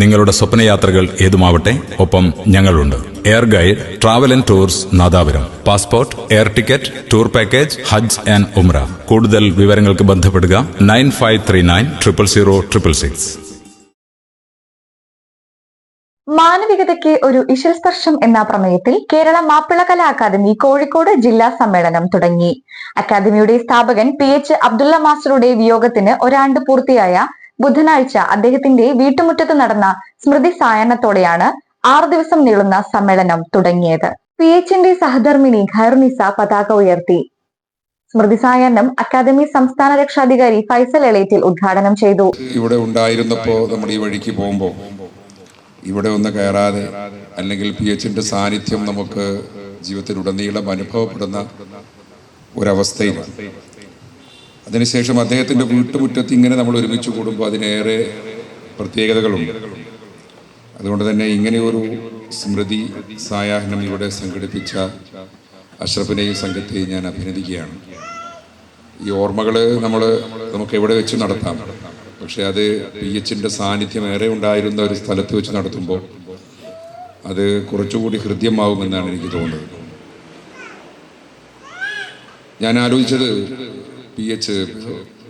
നിങ്ങളുടെ സ്വപ്നയാത്രകൾ ഏതുമാവട്ടെ ഒപ്പം ഞങ്ങളുണ്ട്. Air guide travel and tours Nadapuram. Passport air ticket tour package Hajj and Umrah കൂടുതൽ വിവരങ്ങൾക്ക് ബന്ധപ്പെടുക nine five three nine triple zero triple six. മാനവികതയ്ക്ക് ഒരു ഇശൽസ്പർശം എന്ന പ്രമേയത്തിൽ കേരള മാപ്പിള കലാ അക്കാദമി കോഴിക്കോട് ജില്ലാ സമ്മേളനം തുടങ്ങി. അക്കാദമിയുടെ സ്ഥാപകൻ പി എച്ച് അബ്ദുള്ള മാസ്റ്ററുടെ വിയോഗത്തിന് ഒരാണ്ട് പൂർത്തിയായ ബുധനാഴ്ച അദ്ദേഹത്തിന്റെ വീട്ടുമുറ്റത്ത് നടന്ന സ്മൃതി സായനത്തോടെയാണ് ആറു ദിവസം നീളുന്ന സമ്മേളനം തുടങ്ങിയത്. പി എച്ചിന്റെ സഹധർമ്മിണി ഖൈറുനിസ പതാക ഉയർത്തി. സ്മൃതി സായാഹ്നം അക്കാദമി സംസ്ഥാന രക്ഷാധികാരി ഫൈസൽ എളേറ്റിൽ ഉദ്ഘാടനം ചെയ്തു. ഇവിടെ ഉണ്ടായിരുന്നപ്പോ നമ്മൾ ഈ വഴിക്ക് പോകുമ്പോൾ ഇവിടെ ഒന്ന് കയറാതെ അല്ലെങ്കിൽ പി എച്ചിന്റെ സാന്നിധ്യം നമുക്ക് ജീവിതത്തിലുടനീളം അനുഭവപ്പെടുന്ന ഒരവസ്ഥയിലാണ്. അതിനുശേഷം അദ്ദേഹത്തിന്റെ വീട്ടുമുറ്റത്ത് ഇങ്ങനെ നമ്മൾ ഒരുമിച്ച് കൂടുമ്പോൾ അതിനേറെ പ്രത്യേകതകളുണ്ട്. അതുകൊണ്ട് തന്നെ ഇങ്ങനെയൊരു സ്മൃതി സായാഹ്നം ഇവിടെ സംഘടിപ്പിച്ച അഷ്റഫിനെയും സംഘത്തെയും ഞാൻ അഭിനന്ദിക്കുകയാണ്. ഈ ഓർമ്മകൾ നമ്മൾ നമുക്ക് എവിടെ വെച്ച് നടത്താം. പക്ഷേ അത് പി എച്ചിന്റെ സാന്നിധ്യം ഏറെ ഉണ്ടായിരുന്ന ഒരു സ്ഥലത്ത് വെച്ച് നടത്തുമ്പോൾ അത് കുറച്ചുകൂടി ഹൃദ്യമാവുമെന്നാണ് എനിക്ക് തോന്നുന്നത്. ഞാൻ ആലോചിച്ചത് പി എച്ച്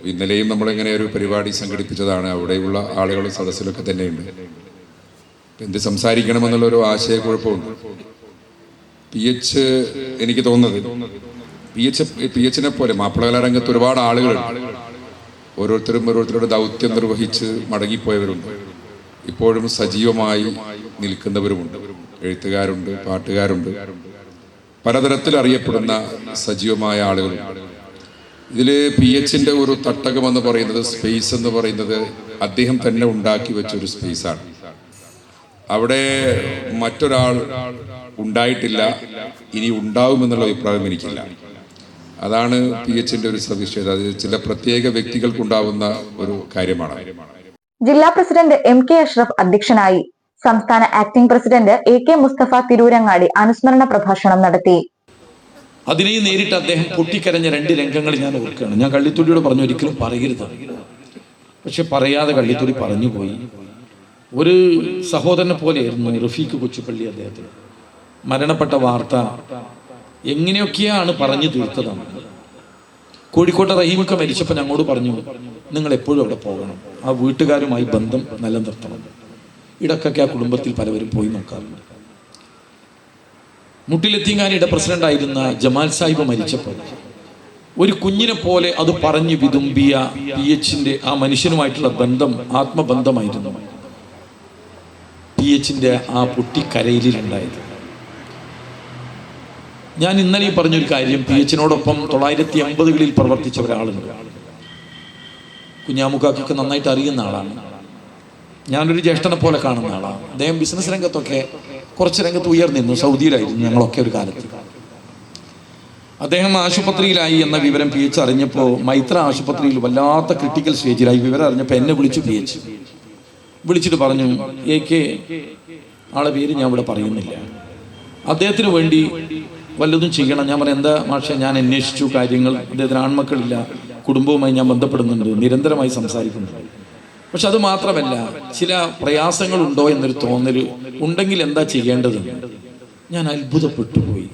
ഇന്നലെയും നമ്മളിങ്ങനെ ഒരു പരിപാടി സംഘടിപ്പിച്ചതാണ്. അവിടെയുള്ള ആളുകൾ സദസ്സിലൊക്കെ തന്നെയുണ്ട്. എന്ത് സംസാരിക്കണമെന്നുള്ളൊരു ആശയക്കുഴപ്പമുണ്ട്. പി എച്ച് എനിക്ക് തോന്നുന്നത് പി എച്ച് പി എച്ചിനെ പോലെ മാപ്പിളകലാ രംഗത്ത് ഒരുപാട് ആളുകളുണ്ട്. ഓരോരുത്തരും ഓരോരുത്തരുടെ ദൗത്യം നിർവഹിച്ച് മടങ്ങിപ്പോയവരുണ്ട്. ഇപ്പോഴും സജീവമായി നിൽക്കുന്നവരുമുണ്ട്. എഴുത്തുകാരുണ്ട് പാട്ടുകാരുണ്ട്. പലതരത്തിൽ അറിയപ്പെടുന്ന സജീവമായ ആളുകളുണ്ട്. ഇതിൽ പി എച്ചിന്റെ ഒരു തട്ടകം എന്ന് പറയുന്നത് സ്പേസ് എന്ന് പറയുന്നത് അദ്ദേഹം തന്നെ ഉണ്ടാക്കി വെച്ച ഒരു സ്പേസാണ് അവിടെ മറ്റൊരാൾ ഉണ്ടായിട്ടില്ല ഇനി ഉണ്ടാവുമെന്നുള്ള അഭിപ്രായം എനിക്കില്ല. അതാണ് പി എച്ചിന്റെ ഒരു സവിശേഷത. അത് ചില പ്രത്യേക വ്യക്തികൾക്കുണ്ടാവുന്ന ഒരു കാര്യമാണ്. ജില്ലാ പ്രസിഡന്റ് എം കെ അഷ്റഫ് അധ്യക്ഷനായി സംസ്ഥാന acting president A K Mustafa Tirurangadi അനുസ്മരണ പ്രഭാഷണം നടത്തി. അതിനെയും നേരിട്ട് അദ്ദേഹം പൊട്ടിക്കരഞ്ഞ രണ്ട് രംഗങ്ങൾ ഞാൻ ഓർക്കുകയാണ്. ഞാൻ കള്ളിത്തുള്ളിയോട് പറഞ്ഞു ഒരിക്കലും പറയരുത്. പക്ഷെ പറയാതെ കള്ളിത്തുള്ളി പറഞ്ഞു പോയി. ഒരു സഹോദരനെ പോലെയായിരുന്നു റഫീഖ് കൊച്ചുപള്ളി അദ്ദേഹത്തിന്. മരണപ്പെട്ട വാർത്ത എങ്ങനെയൊക്കെയാണ് പറഞ്ഞു തീർത്തതാണ് കോഴിക്കോട്ടെ റഹീമൊക്കെ മരിച്ചപ്പോൾ ഞങ്ങളോട് പറഞ്ഞു നിങ്ങൾ എപ്പോഴും അവിടെ പോകണം. ആ വീട്ടുകാരുമായി ബന്ധം നിലനിർത്തണം. ഇടക്കൊക്കെ ആ കുടുംബത്തിൽ പലവരും പോയി നോക്കാറുണ്ട്. മുട്ടിലെത്തിങ്ങാനിയുടെ പ്രസിഡന്റായിരുന്ന ജമാൽ സാഹിബ് മരിച്ചപ്പോൾ ഒരു കുഞ്ഞിനെ പോലെ അത് പറഞ്ഞു വിതുമ്പിയ പി എച്ചിന്റെ ആ മനുഷ്യനുമായിട്ടുള്ള ബന്ധം ആത്മബന്ധമായിരുന്നു. പി എച്ചിന്റെ ആ പൊട്ടിക്കരയിലുണ്ടായത് ഞാൻ ഇന്നലെ പറഞ്ഞൊരു കാര്യം പി എച്ചിനോടൊപ്പം തൊള്ളായിരത്തി അമ്പതുകളിൽ പ്രവർത്തിച്ച ഒരാളുണ്ട്. കുഞ്ഞാമുക്കാക്കൊക്കെ നന്നായിട്ട് അറിയുന്ന ആളാണ്. ഞാനൊരു ജ്യേഷ്ഠനെ പോലെ കാണുന്ന ആളാണ്. അദ്ദേഹം ബിസിനസ് രംഗത്തൊക്കെ കുറച്ച് രംഗത്ത് ഉയർന്നിരുന്നു. സൗദിയിലായിരുന്നു ഞങ്ങളൊക്കെ ഒരു കാലത്ത്. അദ്ദേഹം ആശുപത്രിയിലായി എന്ന വിവരം പി എച്ച് അറിഞ്ഞപ്പോൾ മൈത്ര ആശുപത്രിയിൽ വല്ലാത്ത ക്രിട്ടിക്കൽ സ്റ്റേജിലായി വിവരം അറിഞ്ഞപ്പോൾ എന്നെ വിളിച്ചു പി എച്ച് വിളിച്ചിട്ട് പറഞ്ഞു എ കെ ആളെ പേര് ഞാൻ ഇവിടെ പറയുന്നില്ല. അദ്ദേഹത്തിന് വേണ്ടി വല്ലതും ചെയ്യണം. ഞാൻ പറഞ്ഞു എന്താ മാഷെ ഞാൻ അന്വേഷിച്ചു കാര്യങ്ങൾ. അദ്ദേഹത്തിന് ആൺമക്കളില്ല. കുടുംബവുമായി ഞാൻ ബന്ധപ്പെടുന്നുണ്ട്. നിരന്തരമായി സംസാരിക്കുന്നുണ്ട്. പക്ഷെ അത് മാത്രമല്ല ചില പ്രയാസങ്ങളുണ്ടോ എന്നൊരു തോന്നൽ ഉണ്ടെങ്കിൽ എന്താ ചെയ്യേണ്ടത്? ഞാൻ അത്ഭുതപ്പെട്ടു പോയി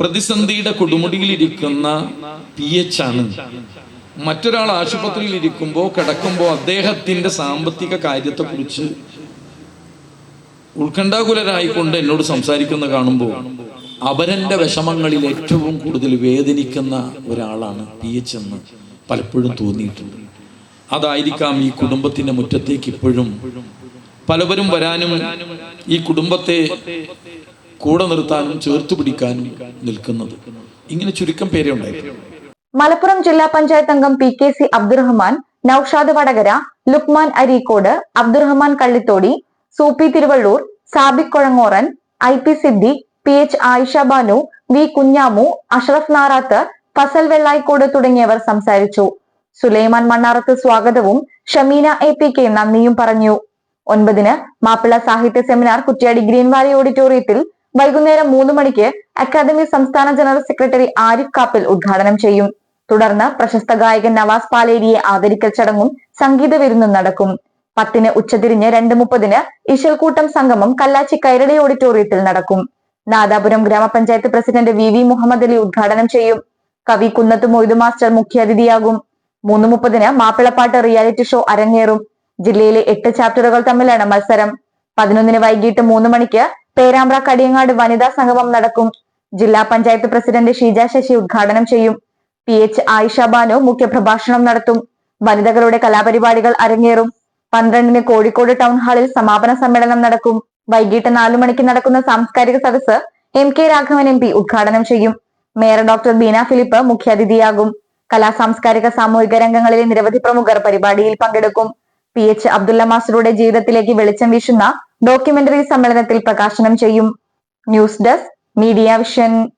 പ്രതിസന്ധിയുടെ കൊടുമുടിയിലിരിക്കുന്ന പി എച്ച് ആണ്. മറ്റൊരാൾ ആശുപത്രിയിൽ ഇരിക്കുമ്പോൾ കിടക്കുമ്പോൾ അദ്ദേഹത്തിന്റെ സാമ്പത്തിക കാര്യത്തെക്കുറിച്ച് ഉത്കണ്ഠാകുലരായിക്കൊണ്ട് എന്നോട് സംസാരിക്കുന്ന കാണുമ്പോൾ അവരന്റെ വിഷമങ്ങളിൽ ഏറ്റവും കൂടുതൽ വേദനിക്കുന്ന ഒരാളാണ് പി എച്ച് എന്ന് പലപ്പോഴും തോന്നിയിട്ടുണ്ട്. അതായിരിക്കാം ഈ കുടുംബത്തിന്റെ മുറ്റത്തേക്ക് ഇപ്പോഴും. പലവരും വരാനും ഈ കുടുംബത്തെ കൂടെ നിർത്താനും ചേർത്ത് പിടിക്കാനും നിൽക്കുന്നത്. ഇങ്ങനെ ചുരുക്കം പേരെ മലപ്പുറം ജില്ലാ പഞ്ചായത്ത് അംഗം P K C Abdurahman Naushad Vadakara Luqman Areekode Abdurahman Kallithodi Soopy Thiruvallur Sabik Kozhangoran I P Siddique P H Ayisha Banu V Kunhamu Ashraf Narath Fazal Vellayikode തുടങ്ങിയവർ സംസാരിച്ചു. സുലൈമാൻ മണ്ണാറത്ത് സ്വാഗതവും ഷമീന എ പി കെ നന്ദിയും പറഞ്ഞു. ഒൻപതിന് മാപ്പിള സാഹിത്യ സെമിനാർ കുറ്റ്യാടി ഗ്രീൻ വാലി ഓഡിറ്റോറിയത്തിൽ വൈകുന്നേരം മൂന്ന് മണിക്ക് അക്കാദമി സംസ്ഥാന ജനറൽ സെക്രട്ടറി ആരിഫ് കാപ്പിൽ ഉദ്ഘാടനം ചെയ്യും. തുടർന്ന് പ്രശസ്ത ഗായകൻ നവാസ് പാലേരിയെ ആദരിക്കൽ ചടങ്ങും സംഗീത വിരുന്നും നടക്കും. പത്തിന് ഉച്ചതിരിഞ്ഞ് രണ്ട് മുപ്പതിന് ഇശൽക്കൂട്ടം സംഗമം കല്ലാച്ചി കൈരളി ഓഡിറ്റോറിയത്തിൽ നടക്കും. നാദാപുരം ഗ്രാമപഞ്ചായത്ത് president V V Muhammad Ali ഉദ്ഘാടനം ചെയ്യും. കവി കുന്നത്ത് മൊയ്തു മാസ്റ്റർ മുഖ്യാതിഥിയാകും. മൂന്ന് മുപ്പതിന് മാപ്പിളപ്പാട്ട് റിയാലിറ്റി ഷോ അരങ്ങേറും. ജില്ലയിലെ എട്ട് ചാപ്റ്ററുകൾ തമ്മിലാണ് മത്സരം. പതിനൊന്നിന് വൈകിട്ട് മൂന്ന് മണിക്ക് പേരാമ്പ്ര കടിയങ്ങാട് വനിതാ സംഗമം നടക്കും. ജില്ലാ പഞ്ചായത്ത് പ്രസിഡന്റ് ഷീജ ശശി ഉദ്ഘാടനം ചെയ്യും. പി എച്ച് ആയിഷ ബാനു മുഖ്യപ്രഭാഷണം നടത്തും. വനിതകളുടെ കലാപരിപാടികൾ അരങ്ങേറും. പന്ത്രണ്ടിന് കോഴിക്കോട് ടൗൺ ഹാളിൽ സമാപന സമ്മേളനം നടക്കും. വൈകിട്ട് നാലു മണിക്ക് നടക്കുന്ന സാംസ്കാരിക സദസ് M K Raghavan M P ഉദ്ഘാടനം ചെയ്യും. മേയർ ഡോക്ടർ ബീന ഫിലിപ്പ് മുഖ്യാതിഥിയാകും. കലാ സാംസ്കാരിക സാമൂഹിക രംഗങ്ങളിലെ നിരവധി പ്രമുഖർ പരിപാടിയിൽ പങ്കെടുക്കും. പി. എച്ച്. അബ്ദുള്ള മാസ്റ്ററുടെ ജീവിതത്തിലേക്ക് വെളിച്ചം വീശുന്ന ഡോക്യുമെന്ററി സമ്മേളനത്തിൽ പ്രകാശനം ചെയ്യും. News desk media vision.